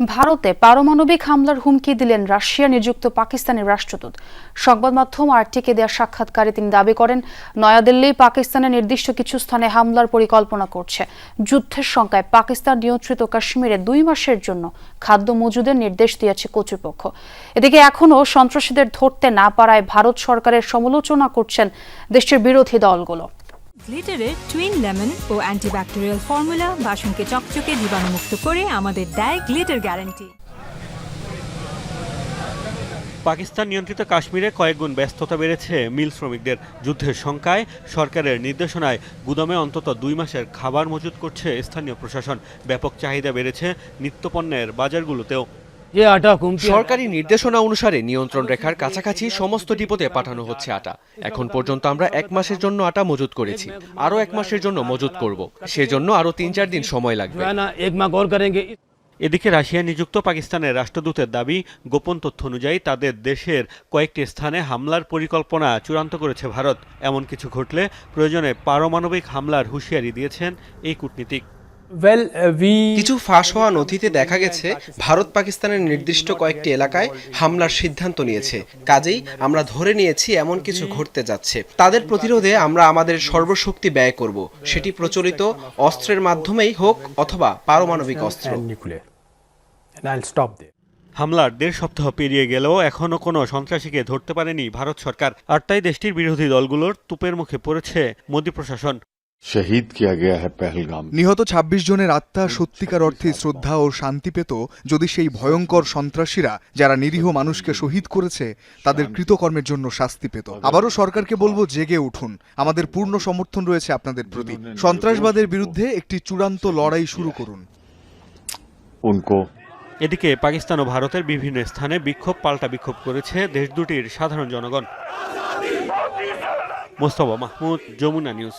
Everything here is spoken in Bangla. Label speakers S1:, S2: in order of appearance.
S1: ভারতে পারমাণবিক হামলার হুমকি দিলেন রাশিয়া, নিযুক্ত পাকিস্তানের রাষ্ট্রদূত। সংবাদ মাধ্যম আরটিকে দেওয়া সাক্ষাৎকারে তিনি দাবি করেন, নয়াদিল্লি পাকিস্তানের নির্দিষ্ট কিছু স্থানে হামলার পরিকল্পনা করছে। যুদ্ধের সংখ্যায় পাকিস্তান নিয়ন্ত্রিত কাশ্মীরে দুই মাসের জন্য খাদ্য মজুদের নির্দেশ দিয়েছে কর্তৃপক্ষ। এদিকে এখনও সন্ত্রাসীদের ধরতে না পারায় ভারত সরকারের সমালোচনা করছেন দেশটির বিরোধী দলগুলো।
S2: গ্লিটারের টুইন লেমন ও অ্যান্টিব্যাকটেরিয়াল ফর্মুলা বাসনকে চকচকে জীবাণুমুক্ত করে আমাদের দেয় গ্লিটার গ্যারান্টি
S3: পাকিস্তান নিয়ন্ত্রিত কাশ্মীরে কয়েকগুণ ব্যস্ততা বেড়েছে মিল শ্রমিকদের যুদ্ধের শঙ্কায় সরকারের নির্দেশনায় গুদামে অন্তত দুই মাসের খাবার মজুত করছে স্থানীয় প্রশাসন। ব্যাপক চাহিদা বেড়েছে নিত্যপণ্যের বাজারগুলোতেও।
S4: যে আটা কমছে
S5: সরকারি নির্দেশনা অনুসারে নিয়ন্ত্রণ রেখার কাছাকাছি সমস্ত ডিপোতে পাঠানো হচ্ছে আটা। এখন পর্যন্ত আমরা এক মাসের জন্য আটা মজুত করেছি। আরও এক মাসের জন্য মজুত করব। সেজন্য আরও তিন চার দিন সময় লাগবে।
S3: এদিকে রাশিয়া নিযুক্ত পাকিস্তানের রাষ্ট্রদূতের দাবি গোপন তথ্য অনুযায়ী তাদের দেশের কয়েকটি স্থানে হামলার পরিকল্পনা চূড়ান্ত করেছে ভারত। এমন কিছু ঘটলে প্রয়োজনে পারমাণবিক হামলার হুঁশিয়ারি দিয়েছেন এই কূটনীতিক।
S6: কিছু ফাঁস হওয়া নথিতে দেখা গেছে ভারত পাকিস্তানের নির্দিষ্ট কয়েকটি এলাকায় হামলার সিদ্ধান্ত নিয়েছে। কাজেই আমরা ধরে নিয়েছি এমন কিছু ঘটতে যাচ্ছে। তাদের প্রতিরোধে আমরা আমাদের সর্বশক্তি ব্যয় করব। সেটি প্রচলিত অস্ত্রের মাধ্যমেই হোক অথবা পারমাণবিক অস্ত্র.
S3: হামলার দেড় সপ্তাহ পেরিয়ে গেলেও এখনও কোনো সন্ত্রাসীকে ধরতে পারেনি ভারত সরকার। আর তাই দেশটির বিরোধী দলগুলোর তুপের মুখে পড়েছে মোদী প্রশাসন।
S7: শহীদ কিয়া গিয়া পহলগাম।
S8: নিহত ২৬ জনের আত্মা সত্যিকার অর্থে শ্রদ্ধা ও শান্তি পেত যদি সেই ভয়ঙ্কর সন্ত্রাসীরা যারা নিরীহ মানুষকে শহীদ করেছে তাদের কৃতকর্মের জন্য শাস্তি পেত। আবারও সরকারকে বলব জেগে উঠুন। আমাদের পূর্ণ সমর্থন রয়েছে আপনাদের প্রতি। সন্ত্রাসবাদের বিরুদ্ধে একটি চূড়ান্ত লড়াই শুরু করুন।
S3: এদিকে পাকিস্তান ও ভারতের বিভিন্ন স্থানে বিক্ষোভ পাল্টা বিক্ষোভ করেছে দেশ দুটির সাধারণ জনগণ। মোস্তফা মাহমুদ যমুনা নিউজ।